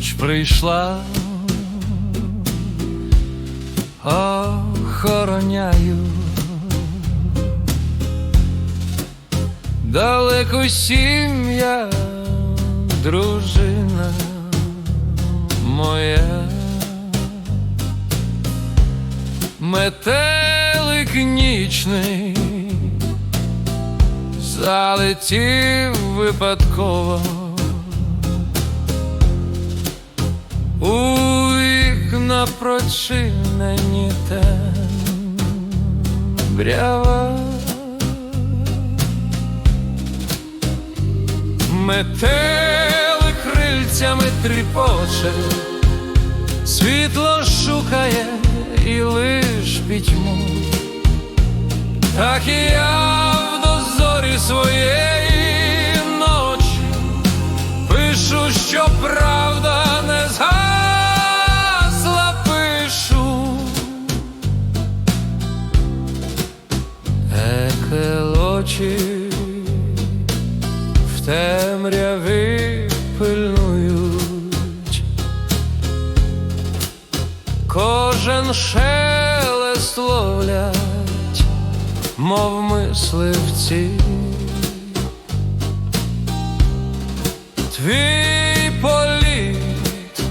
ніч прийшла, охороняю. Далеко сім'я, дружина моя, метелик нічний залетів випадково. Вікна прочинені темрява Метели крильцями тріпоче, світло шукає і лиш пітьму, так і я Екелочі в темряві пильнують, кожен шелест ловлять, мов мисливці. Твій політ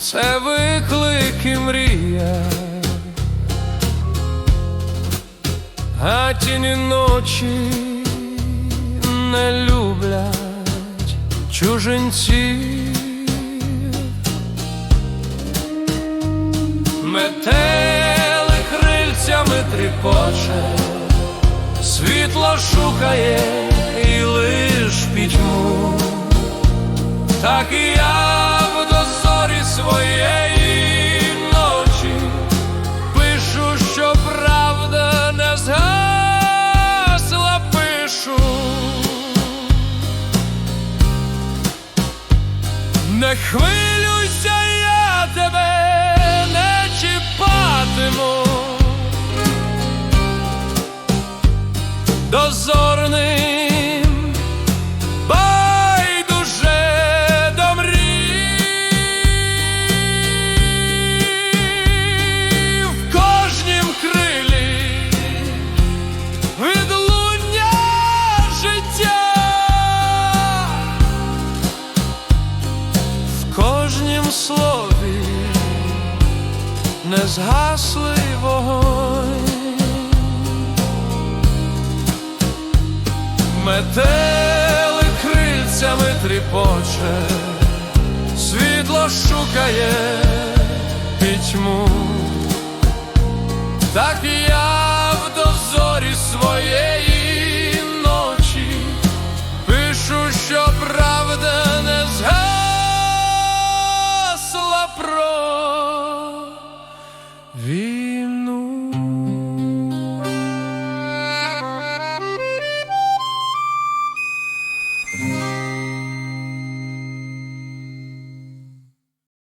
це виклик і мрія, а тіні ночі не люблять чужинці. Метели крильцями тріпоче, світло шукає і лиш пітьму, так і я Не хвилюйся, незгаслий вогонь, метели крильцями тріпоче, світло шукає